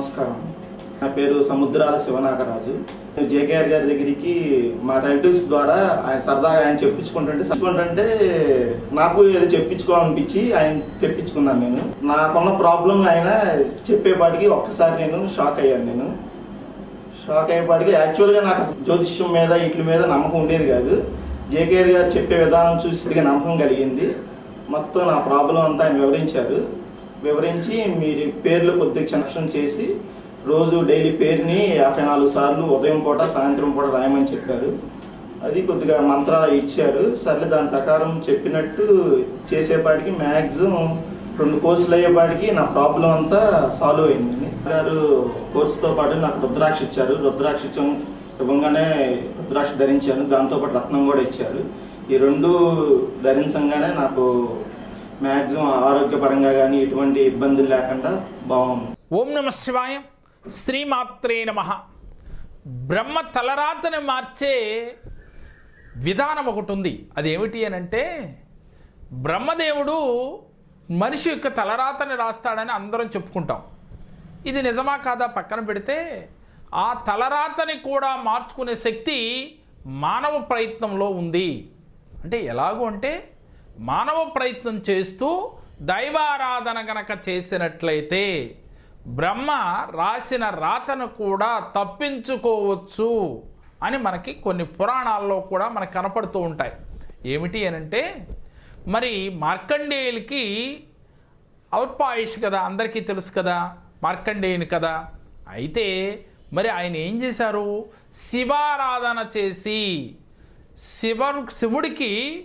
నమస్కారం. నా పేరు సముద్రాల శివనాగరాజు. నేను జేకేఆర్ గారి దగ్గరికి మా రిలేటివ్స్ ద్వారా ఆయన సరదాగా ఆయన చెప్పించుకుంటుంటే చెప్పుకుంటుంటే నాకు ఏదో చెప్పించుకోవాలనిపించి ఆయన తెప్పించుకున్నాను నేను. నాకున్న ప్రాబ్లం ఆయన చెప్పేపాటికి ఒక్కసారి నేను షాక్ అయ్యాను నేను. షాక్ అయ్యేపాటికి యాక్చువల్గా నాకు జ్యోతిష్యం మీద వీటి మీద నమ్మకం ఉండేది కాదు. జేకేఆర్ గారు చెప్పే విధానం చూసి నమ్మకం కలిగింది. మొత్తం నా ప్రాబ్లం అంతా ఆయన వివరించారు. వివరించి మీ పేర్లు కొద్దిగా క్షణక్షం చేసి రోజు డైలీ పేరుని యాభై నాలుగు సార్లు ఉదయం పూట సాయంత్రం పూట రాయమని చెప్పారు. అది కొద్దిగా మంత్రాలు ఇచ్చారు. సర్లే దాని ప్రకారం చెప్పినట్టు చేసేపాటికి మ్యాక్సిమం రెండు కోర్సులు అయ్యేపాటికి నా ప్రాబ్లం అంతా సాల్వ్ అయింది. గారు కోర్సుతో పాటు నాకు రుద్రాక్ష ఇచ్చారు. రుద్రాక్ష ఇవ్వగానే రుద్రాక్ష ధరించాను. దాంతోపాటు రత్నం కూడా ఇచ్చారు. ఈ రెండు ధరించంగానే నాకు మ్యాక్సిమం ఆరోగ్యపరంగా కానీ ఎటువంటి ఇబ్బందులు లేకుండా బాగుంది. ఓం నమ శివాయ. శ్రీమాత్రే నమ. బ్రహ్మ తలరాతని మార్చే విధానం ఒకటి ఉంది. అదేమిటి అని అంటే బ్రహ్మదేవుడు మనిషి యొక్క తలరాతని రాస్తాడని అందరం చెప్పుకుంటాం. ఇది నిజమా కాదా పక్కన పెడితే ఆ తలరాతని కూడా మార్చుకునే శక్తి మానవ ప్రయత్నంలో ఉంది. అంటే ఎలాగూ అంటే మానవ ప్రయత్నం చేస్తూ దైవారాధన గనక చేసినట్లయితే బ్రహ్మ రాసిన రాతను కూడా తప్పించుకోవచ్చు అని మనకి కొన్ని పురాణాల్లో కూడా మనకు కనపడుతూ ఉంటాయి. ఏమిటి అనంటే మరి మార్కండేయులకి అల్పాయుష్ కదా అందరికీ తెలుసు కదా మార్కండేయుని కదా అయితే మరి ఆయన ఏం చేశారు? శివారాధన చేసి శివ శివుడికి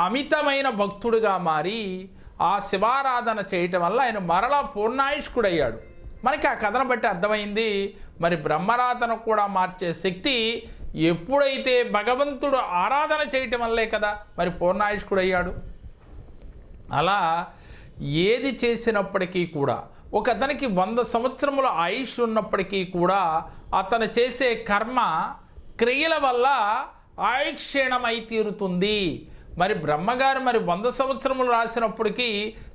అమితమైన భక్తుడుగా మారి ఆ శివారాధన చేయటం వల్ల ఆయన మరలా పూర్ణాయుష్కుడయ్యాడు. మనకి ఆ కథను బట్టి అర్థమైంది మరి బ్రహ్మరాధన కూడా మార్చే శక్తి ఎప్పుడైతే భగవంతుడు ఆరాధన చేయటం వల్లే కదా మరి పూర్ణాయుష్కుడయ్యాడు. అలా ఏది చేసినప్పటికీ కూడా ఒక అతనికి వంద సంవత్సరముల ఆయుష్ ఉన్నప్పటికీ కూడా అతను చేసే కర్మ క్రియల వల్ల ఆయుక్షీణమై తీరుతుంది. మరి బ్రహ్మగారు మరి వంద సంవత్సరములు రాసినప్పటికీ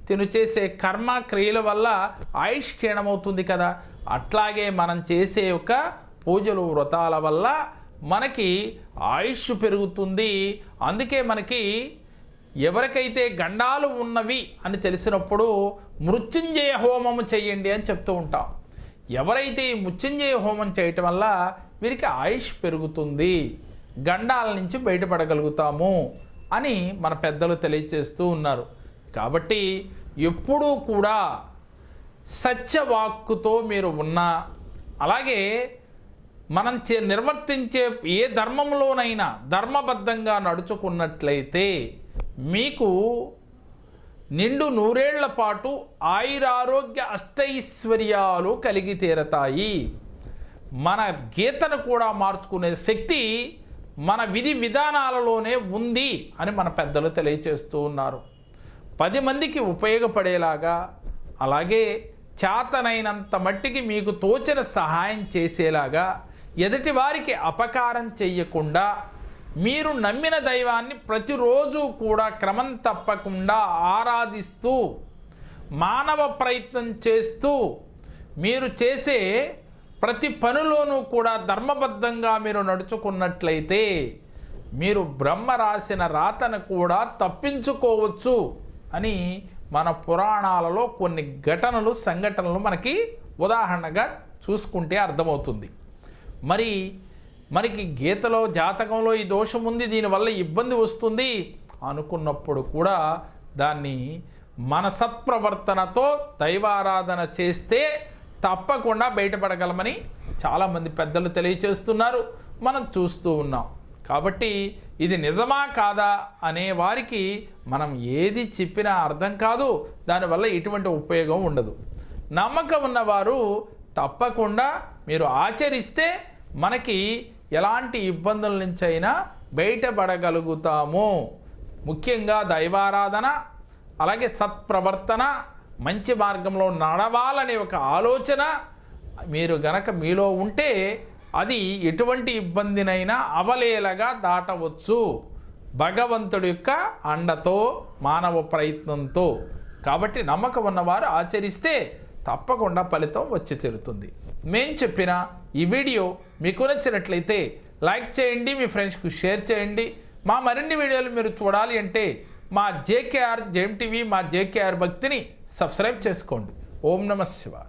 తిను చేసే కర్మ క్రియల వల్ల ఆయుష్ క్షీణమవుతుంది కదా. అట్లాగే మనం చేసే యొక్క పూజలు వ్రతాల వల్ల మనకి ఆయుష్ పెరుగుతుంది. అందుకే మనకి ఎవరికైతే గండాలు ఉన్నవి అని తెలిసినప్పుడు మృత్యుంజయ హోమము చేయండి అని చెప్తూ ఉంటాం. ఎవరైతే ఈ మృత్యుంజయ హోమం చేయటం వల్ల వీరికి ఆయుష్ పెరుగుతుంది. గండాల నుంచి బయటపడగలుగుతాము. అని మన పెద్దలు తెలియచేస్తూ ఉన్నారు. కాబట్టి ఎప్పుడూ కూడా సత్యవాక్కుతో మీరు ఉన్నా అలాగే మనం చే నిర్వర్తించే ఏ ధర్మంలోనైనా ధర్మబద్ధంగా నడుచుకున్నట్లయితే మీకు నిండు నూరేళ్ళ పాటు ఆయురారోగ్య అష్టైశ్వర్యాలు కలిగి తీరతాయి. మన గీతను కూడా మార్చుకునే శక్తి మన విధి విధానాలలోనే ఉంది అని మన పెద్దలు తెలియచేస్తూ ఉన్నారు. పది మందికి ఉపయోగపడేలాగా అలాగే చేతనైనంత మట్టికి మీకు తోచిన సహాయం చేసేలాగా ఎదుటి వారికి అపకారం చెయ్యకుండా మీరు నమ్మిన దైవాన్ని ప్రతిరోజు కూడా క్రమం తప్పకుండా ఆరాధిస్తూ మానవ ప్రయత్నం చేస్తూ మీరు చేసే ప్రతి పనిలోనూ కూడా ధర్మబద్ధంగా మీరు నడుచుకున్నట్లయితే మీరు బ్రహ్మ రాసిన రాతను కూడా తప్పించుకోవచ్చు అని మన పురాణాలలో కొన్ని ఘటనలు సంఘటనలు మనకి ఉదాహరణగా చూసుకుంటే అర్థమవుతుంది. మరి మనకి గీతలో జాతకంలో ఈ దోషం ఉంది దీనివల్ల ఇబ్బంది వస్తుంది అనుకున్నప్పుడు కూడా దాన్ని మన సత్ప్రవర్తనతో దైవారాధన చేస్తే తప్పకుండా బయటపడగలమని చాలామంది పెద్దలు తెలియచేస్తున్నారు. మనం చూస్తూ ఉన్నాం. కాబట్టి ఇది నిజమా కాదా అనే వారికి మనం ఏది చెప్పినా అర్థం కాదు. దానివల్ల ఎటువంటి ఉపయోగం ఉండదు. నమ్మకం ఉన్నవారు తప్పకుండా మీరు ఆచరిస్తే మనకి ఎలాంటి ఇబ్బందుల నుంచి అయినా బయటపడగలుగుతాము. ముఖ్యంగా దైవారాధన అలాగే సత్ప్రవర్తన మంచి మార్గంలో నడవాలనే ఒక ఆలోచన మీరు గనక మీలో ఉంటే అది ఎటువంటి ఇబ్బందినైనా అవలేలగా దాటవచ్చు. భగవంతుడి యొక్క అండతో మానవ ప్రయత్నంతో. కాబట్టి నమ్మకం ఉన్నవారు ఆచరిస్తే తప్పకుండా ఫలితం వచ్చి తీరుతుంది. మేం చెప్పిన ఈ వీడియో మీకు నచ్చినట్లయితే లైక్ చేయండి మీ ఫ్రెండ్స్కు షేర్ చేయండి. మా మరిన్ని వీడియోలు మీరు చూడాలి అంటే మా జేకేఆర్ జేఎం టీవీ మా జేకేఆర్ భక్తిని సబ్స్క్రైబ్ చేసుకోండి. ఓం నమ శివాయ.